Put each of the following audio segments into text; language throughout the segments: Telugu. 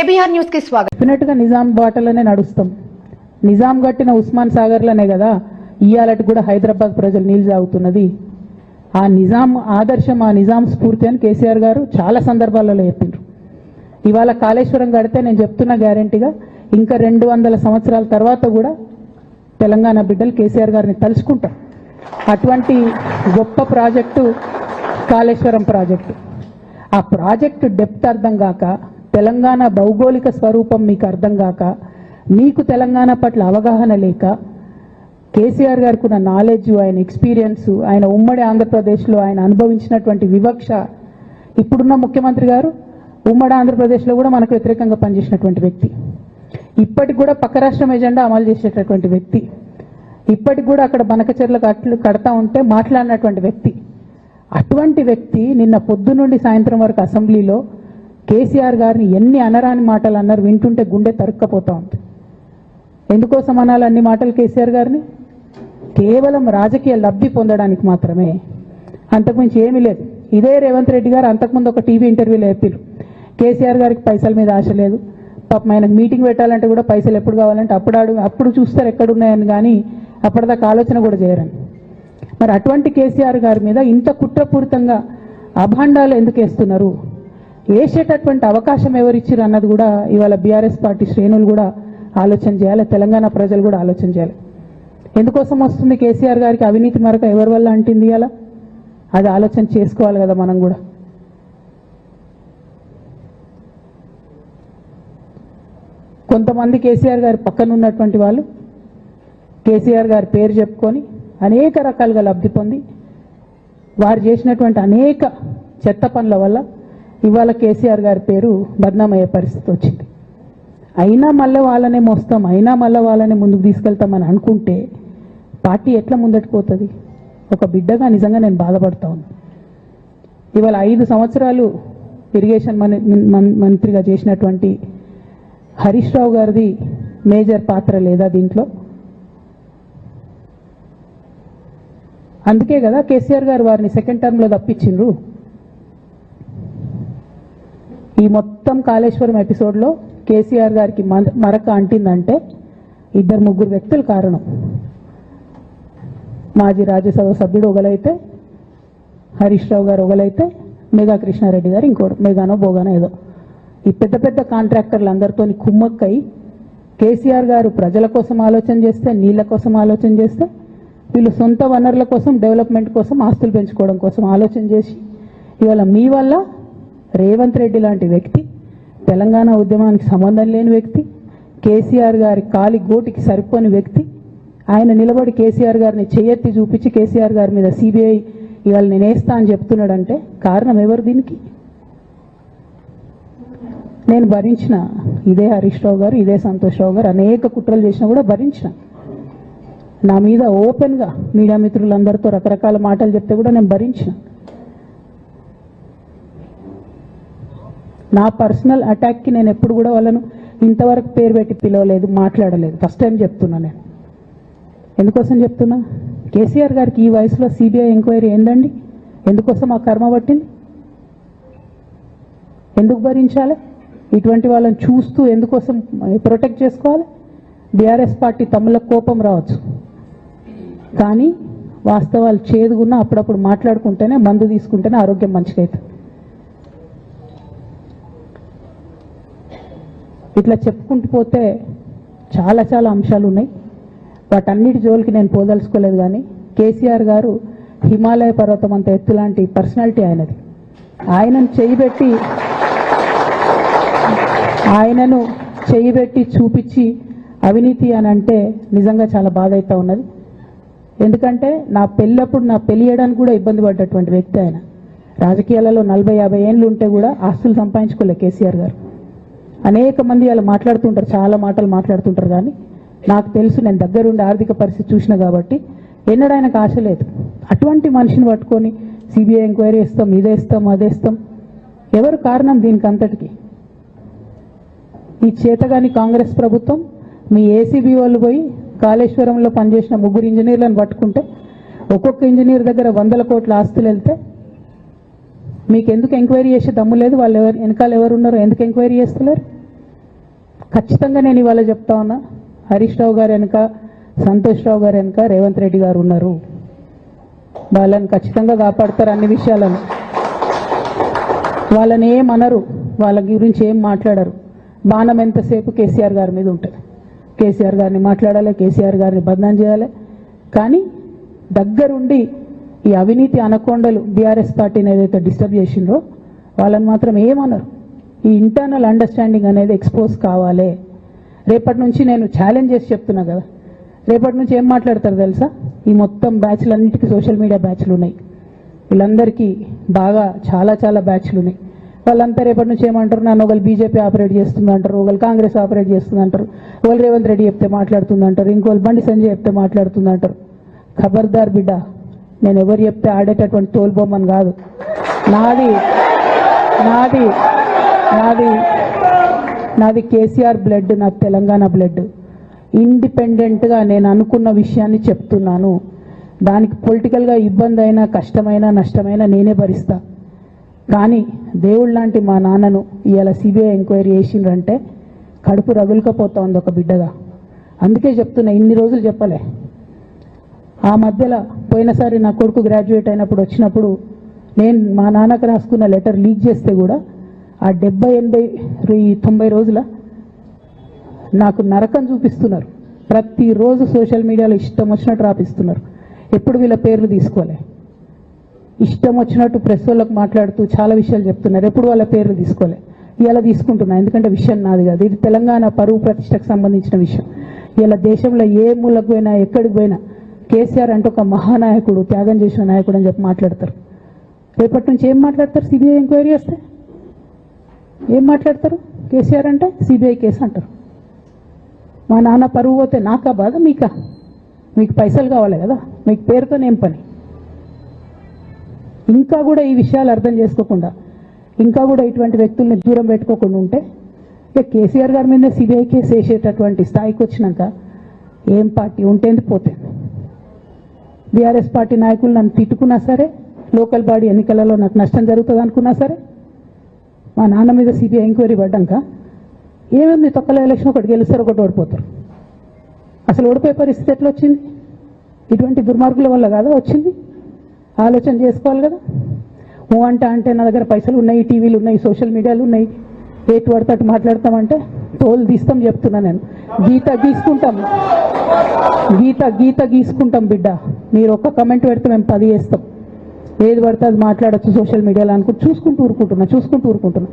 కేబీఆర్ న్యూస్కి స్వాగతం. చెప్పినట్టుగా నిజాం బాటలోనే నడుస్తాం. నిజాం కట్టిన ఉస్మాన్ సాగర్లోనే కదా ఇయాలటి కూడా హైదరాబాద్ ప్రజలు నీళ్ళు తాగుతున్నది. ఆ నిజాం ఆదర్శం ఆ నిజాం స్ఫూర్తి అని కేసీఆర్ గారు చాలా సందర్భాలలో చెప్పిండ్రు ఇవాళ కాళేశ్వరం కడితే నేను చెప్తున్న గ్యారంటీగా ఇంకా రెండు వందల సంవత్సరాల తర్వాత కూడా తెలంగాణ బిడ్డలు కేసీఆర్ గారిని తలుచుకుంటాం అటువంటి గొప్ప ప్రాజెక్టు కాళేశ్వరం ప్రాజెక్టు. ఆ ప్రాజెక్టు డెప్త్ అర్థం కాక తెలంగాణ భౌగోళిక స్వరూపం మీకు అర్థం కాక మీకు తెలంగాణ పట్ల అవగాహన లేక కేసీఆర్ గారికి ఉన్న నాలెడ్జ్ ఆయన ఎక్స్పీరియన్స్ ఆయన ఉమ్మడి ఆంధ్రప్రదేశ్లో ఆయన అనుభవించినటువంటి వివక్ష ఇప్పుడున్న ముఖ్యమంత్రి గారు ఉమ్మడి ఆంధ్రప్రదేశ్లో కూడా మనకు వ్యతిరేకంగా పనిచేసినటువంటి వ్యక్తి. ఇప్పటికి కూడా పక్క రాష్ట్రం ఎజెండా అమలు చేసేటటువంటి వ్యక్తి. ఇప్పటికి కూడా అక్కడ బనకచెర్ల కట్లు కడతా ఉంటే మాట్లాడినటువంటి వ్యక్తి. అటువంటి వ్యక్తి నిన్న పొద్దు నుండి సాయంత్రం వరకు అసెంబ్లీలో కేసీఆర్ గారిని ఎన్ని అనరాని మాటలు అన్నారు వింటుంటే గుండె తరుక్కపోతా ఉంది. ఎందుకోసం అనాలి అన్ని మాటలు కేసీఆర్ గారిని? కేవలం రాజకీయ లబ్ధి పొందడానికి మాత్రమే. అంతకుమించి ఏమీ లేదు. ఇదే రేవంత్ రెడ్డి గారు అంతకుముందు ఒక టీవీ ఇంటర్వ్యూలో చెప్పారు కేసీఆర్ గారికి పైసల మీద ఆశ లేదు. పాపం ఆయనకు మీటింగ్ పెట్టాలంటే కూడా పైసలు ఎప్పుడు కావాలంటే అప్పుడు అడుగు అప్పుడు చూస్తారు ఎక్కడున్నాయని కానీ అప్పటిదాకా ఆలోచన కూడా చేయరని. మరి అటువంటి కేసీఆర్ గారి మీద ఇంత కుట్రపూరితంగా అభాండాలు ఎందుకు వేస్తున్నారు? వేసేటటువంటి అవకాశం ఎవరిచ్చారు అన్నది కూడా ఇవాళ బీఆర్ఎస్ పార్టీ శ్రేణులు కూడా ఆలోచన చేయాలి తెలంగాణ ప్రజలు కూడా ఆలోచన చేయాలి. ఎందుకోసం వస్తుంది కేసీఆర్ గారికి అవినీతి మరక ఎవరి వల్ల అంటింది అలా అది ఆలోచన చేసుకోవాలి కదా మనం కూడా. కొంతమంది కేసీఆర్ గారి పక్కన ఉన్నటువంటి వాళ్ళు కేసీఆర్ గారి పేరు చెప్పుకొని అనేక రకాలుగా లబ్ధి పొంది వారు చేసినటువంటి అనేక చెత్త పనుల వల్ల ఇవాళ కేసీఆర్ గారి పేరు బద్నామయ్యే పరిస్థితి వచ్చింది. అయినా మళ్ళీ వాళ్ళనే మోస్తాం అయినా మళ్ళీ వాళ్ళనే ముందుకు తీసుకెళ్తామని అనుకుంటే పార్టీ ఎట్లా ముందటికి పోతుంది? ఒక బిడ్డగా నిజంగా నేను బాధపడతా ఇవాళ ఐదు సంవత్సరాలు ఇరిగేషన్ మంత్రిగా చేసినటువంటి హరీష్ రావు గారిది మేజర్ పాత్ర లేదా దీంట్లో? అందుకే కదా కేసీఆర్ గారు వారిని సెకండ్ టర్మ్లో తప్పించిండ్రు. ఈ మొత్తం కాళేశ్వరం ఎపిసోడ్లో కేసీఆర్ గారికి మరక అంటిందంటే ఇద్దరు ముగ్గురు వ్యక్తులు కారణం. మాజీ రాజ్యసభ సభ్యుడు ఒకలైతే హరీష్ రావు గారు ఒకలైతే మేఘా కృష్ణారెడ్డి గారు ఇంకోటి మేఘానో బోగానో ఏదో. ఈ పెద్ద పెద్ద కాంట్రాక్టర్లు అందరితో కుమ్మక్కై కేసీఆర్ గారు ప్రజల కోసం ఆలోచన చేస్తే నీళ్ళ కోసం ఆలోచన చేస్తే వీళ్ళు సొంత వనరుల కోసం డెవలప్మెంట్ కోసం ఆస్తులు పెంచుకోవడం కోసం ఆలోచన చేసి ఇవాళ మీ వల్ల రేవంత్ రెడ్డి లాంటి వ్యక్తి తెలంగాణ ఉద్యమానికి సంబంధం లేని వ్యక్తి కేసీఆర్ గారి కాలి గోటికి సరిపోని వ్యక్తి ఆయన నిలబడి కేసీఆర్ గారిని చేయెత్తి చూపించి కేసీఆర్ గారి మీద సిబిఐ ఇవాళ నేనేస్తా అని చెప్తున్నాడంటే కారణం ఎవరు దీనికి? నేను భరించిన ఇదే హరీష్ రావు గారు ఇదే సంతోష్ రావు గారు అనేక కుట్రలు చేసినా కూడా భరించిన. నా మీద ఓపెన్గా మీడియా మిత్రులందరితో రకరకాల మాటలు చెప్తే కూడా నేను భరించిన. నా పర్సనల్ అటాక్కి నేను ఎప్పుడు కూడా వాళ్ళను ఇంతవరకు పేరు పెట్టి పిలవలేదు మాట్లాడలేదు. ఫస్ట్ టైం చెప్తున్నా నేను. ఎందుకోసం చెప్తున్నా? కేసీఆర్ గారికి ఈ వయసులో సిబిఐ ఎంక్వైరీ ఏందండి? ఎందుకోసం ఆ కర్మ పట్టింది? ఎందుకు భరించాలి? ఇటువంటి వాళ్ళని చూస్తూ ఎందుకోసం ప్రొటెక్ట్ చేసుకోవాలి? బీఆర్ఎస్ పార్టీ తమ్ముళ్ళకు కోపం రావచ్చు. కానీ వాస్తవాలు చేదుగున్నా అప్పుడప్పుడు మాట్లాడుకుంటేనే మందు తీసుకుంటేనే ఆరోగ్యం మంచిగా ఇట్లా చెప్పుకుంటూ పోతే చాలా చాలా అంశాలు ఉన్నాయి. వాటన్నిటి జోలికి నేను పోదలుచుకోలేదు కానీ కేసీఆర్ గారు హిమాలయ పర్వతం అంత ఎత్తు లాంటి పర్సనాలిటీ ఆయనది. ఆయనను చేయిబెట్టి ఆయనను చేయిబెట్టి చూపించి అవినీతి అని అంటే నిజంగా చాలా బాధ అవుతా ఉన్నది. ఎందుకంటే నా పెళ్ళప్పుడు నా పెళ్ళి చేయడానికి కూడా ఇబ్బంది పడ్డటువంటి వ్యక్తి ఆయన. రాజకీయాలలో నలభై యాభై ఏళ్ళు ఉంటే కూడా ఆస్తులు సంపాదించుకోలే కేసీఆర్ గారు. అనేక మంది వాళ్ళు మాట్లాడుతుంటారు చాలా మాటలు మాట్లాడుతుంటారు కానీ నాకు తెలుసు నేను దగ్గరుండి ఆర్థిక పరిస్థితి చూసిన కాబట్టి ఎన్నడూ ఆయనకు ఆశ లేదు. అటువంటి మనిషిని పట్టుకొని సిబిఐ ఎంక్వైరీ ఇస్తాం ఇదేస్తాం అదేస్తాం ఎవరు కారణం దీనికి అంతటికి? ఈ చేతగాని కాంగ్రెస్ ప్రభుత్వం మీ ఏసీబీ వాళ్ళు పోయి కాళేశ్వరంలో పనిచేసిన ముగ్గురు ఇంజనీర్లను పట్టుకుంటే ఒక్కొక్క ఇంజనీర్ దగ్గర వందల కోట్ల ఆస్తులు వెళ్తే మీకు ఎందుకు ఎంక్వైరీ చేసే దమ్ము లేదు? వాళ్ళు ఎవరు వెనకాల ఎవరు ఉన్నారో ఎందుకు ఎంక్వైరీ చేస్తలేరు ఖచ్చితంగా నేను ఇవాళ చెప్తా ఉన్నా. హరీష్ రావు గారు వెనుక సంతోష్ రావు గారు వెనుక రేవంత్ రెడ్డి గారు ఉన్నారు. వాళ్ళని ఖచ్చితంగా కాపాడతారు అన్ని విషయాలను. వాళ్ళని ఏం అనరు వాళ్ళ గురించి ఏం మాట్లాడరు. బాణం ఎంతసేపు కేసీఆర్ గారి మీద ఉంటుంది. కేసీఆర్ గారిని మాట్లాడాలి కేసీఆర్ గారిని బదనాం చేయాలి. కానీ దగ్గరుండి ఈ అవినీతి అనకొండలు బీఆర్ఎస్ పార్టీని ఏదైతే డిస్టర్బ్ చేసిండ్రో వాళ్ళని మాత్రం ఏమనరు. ఈ ఇంటర్నల్ అండర్స్టాండింగ్ అనేది ఎక్స్పోజ్ కావాలి. రేపటి నుంచి నేను ఛాలెంజ్ చేసి చెప్తున్నా కదా. రేపటి నుంచి ఏం మాట్లాడతారు తెలుసా? ఈ మొత్తం బ్యాచ్లన్నిటికీ సోషల్ మీడియా బ్యాచ్లు ఉన్నాయి. వీళ్ళందరికీ బాగా చాలా చాలా బ్యాచ్లు ఉన్నాయి. వాళ్ళంతా రేపటి నుంచి ఏమంటారు? నన్ను ఒకళ్ళు బీజేపీ ఆపరేట్ చేస్తుంది అంటారు ఒకళ్ళు కాంగ్రెస్ ఆపరేట్ చేస్తుంది అంటారు ఒకళ్ళు రేవంత్ రెడ్డి చెప్తే మాట్లాడుతుంది అంటారు ఇంకోళ్ళు బండి సంజయ్ చెప్తే మాట్లాడుతుంది అంటారు ఖబర్దార్ బిడ్డ నేను ఎవరు చెప్తే ఆడేటటువంటి తోలుబొమ్మని కాదు. నాది నాది నాది నాది కేసీఆర్ బ్లడ్ నా తెలంగాణ బ్లడ్. ఇండిపెండెంట్గా నేను అనుకున్న విషయాన్ని చెప్తున్నాను. దానికి పొలిటికల్గా ఇబ్బంది అయినా కష్టమైనా నష్టమైనా నేనే భరిస్తా. కానీ దేవుళ్ళ లాంటి మా నాన్నను ఇవాళ సిబిఐ ఎంక్వైరీ చేసిండ్రంటే కడుపు రగులుకపోతా ఉంది ఒక బిడ్డగా. అందుకే చెప్తున్నా ఇన్ని రోజులు చెప్పలే. ఆ మధ్యలో పోయినసారి నా కొడుకు గ్రాడ్యుయేట్ అయినప్పుడు వచ్చినప్పుడు నేను మా నాన్నకు రాసుకున్న లెటర్ లీక్ చేస్తే కూడా ఆ డెబ్బై ఎనభై తొంభై రోజుల నాకు నరకం చూపిస్తున్నారు. ప్రతిరోజు సోషల్ మీడియాలో ఇష్టం వచ్చినట్టు రాపిస్తున్నారు. ఎప్పుడు వీళ్ళ పేర్లు తీసుకోలే. ఇష్టం వచ్చినట్టు ప్రెస్ వాళ్ళకు మాట్లాడుతూ చాలా విషయాలు చెప్తున్నారు. ఎప్పుడు వాళ్ళ పేర్లు తీసుకోలే. ఇలా తీసుకుంటున్నా. ఎందుకంటే విషయం నాది కాదు. ఇది తెలంగాణ పరువు ప్రతిష్టకు సంబంధించిన విషయం. ఇలా దేశంలో ఏ మూలకు పోయినా ఎక్కడికి పోయినా కేసీఆర్ అంటే ఒక మహానాయకుడు త్యాగం చేసిన నాయకుడు అని చెప్పి మాట్లాడతారు. రేపటి నుంచి ఏం మాట్లాడతారు? సిబిఐ ఎంక్వైరీ వస్తే? ఏం మాట్లాడతారు? కేసీఆర్ అంటే సిబిఐ కేసు అంటారు. మా నాన్న పరువు పోతే నాకా బాధ మీకా? మీకు పైసలు కావాలి కదా? మీకు పేరుతో పని? ఇంకా కూడా ఈ విషయాలు అర్థం చేసుకోకుండా ఇంకా కూడా ఇటువంటి వ్యక్తుల్ని దూరం పెట్టుకోకుండా ఉంటే ఇక కేసీఆర్ గారి మీద సిబిఐ కేసు వేసేటటువంటి స్థాయికి వచ్చినాక ఏం పార్టీ ఉంటేంది పోతుంది బీఆర్ఎస్ పార్టీ నాయకులు నన్ను తిట్టుకున్నా సరే లోకల్ బాడీ ఎన్నికలలో నాకు నష్టం జరుగుతుంది అనుకున్నా సరే మా నాన్న మీద సిబిఐ ఎంక్వైరీ పడ్డాక ఏముంది? తొక్కల ఎలక్షన్ ఒకటి గెలుస్తారు ఒకటి ఓడిపోతారు. అసలు ఓడిపోయే పరిస్థితి ఎట్లా వచ్చింది? ఇటువంటి దుర్మార్గుల వల్ల కాదా వచ్చింది? ఆలోచన చేసుకోవాలి కదా. ఓ అంట అంటే నా దగ్గర పైసలు ఉన్నాయి టీవీలు ఉన్నాయి సోషల్ మీడియాలు ఉన్నాయి. ఏటు పడితే అటు మాట్లాడతామంటే తోలు తీస్తాం చెప్తున్నా నేను. గీత గీసుకుంటాం. గీత గీత గీసుకుంటాం బిడ్డ. మీరు ఒక్క కమెంట్ పెడితే మేము పది వేస్తాం ఏది పడితే అది మాట్లాడచ్చు సోషల్ మీడియాలో అనుకుంటూ చూసుకుంటూ ఊరుకుంటున్నా చూసుకుంటూ ఊరుకుంటున్నా.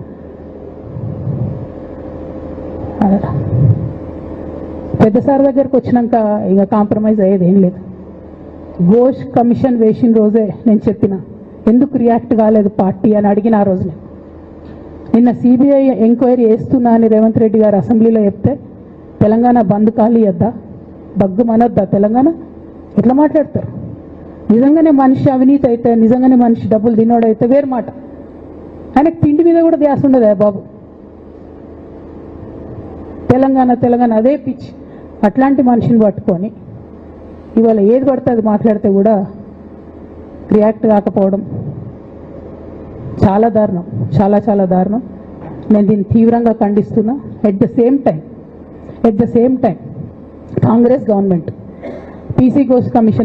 పెద్ద సార్ దగ్గరకు వచ్చినాక ఇక కాంప్రమైజ్ అయ్యేది ఏం లేదు. ఘోష్ కమిషన్ వేసిన రోజే నేను చెప్పిన. ఎందుకు రియాక్ట్ కాలేదు పార్టీ అని అడిగిన ఆ రోజునే. నిన్న సిబిఐ ఎంక్వైరీ వేస్తున్నా అని రేవంత్ రెడ్డి గారు అసెంబ్లీలో చెప్తే తెలంగాణ బంద్ ఖాళీ వద్దా దగ్గుమనొద్దా తెలంగాణ? ఎట్లా మాట్లాడతారు? నిజంగానే మనిషి అవినీతి అయితే నిజంగానే మనిషి డబ్బులు తినోడైతే వేరు మాట. ఆయనకు తిండి మీద కూడా ధ్యాస ఉండదా బాబు? తెలంగాణ తెలంగాణ అదే పిచ్ అట్లాంటి మనిషిని పట్టుకొని ఇవాళ ఏది పడితే అది మాట్లాడితే కూడా రియాక్ట్ కాకపోవడం చాలా దారుణం చాలా చాలా దారుణం. నేను దీన్ని తీవ్రంగా ఖండిస్తున్నా. At the same time at the same time Congress government P C course commission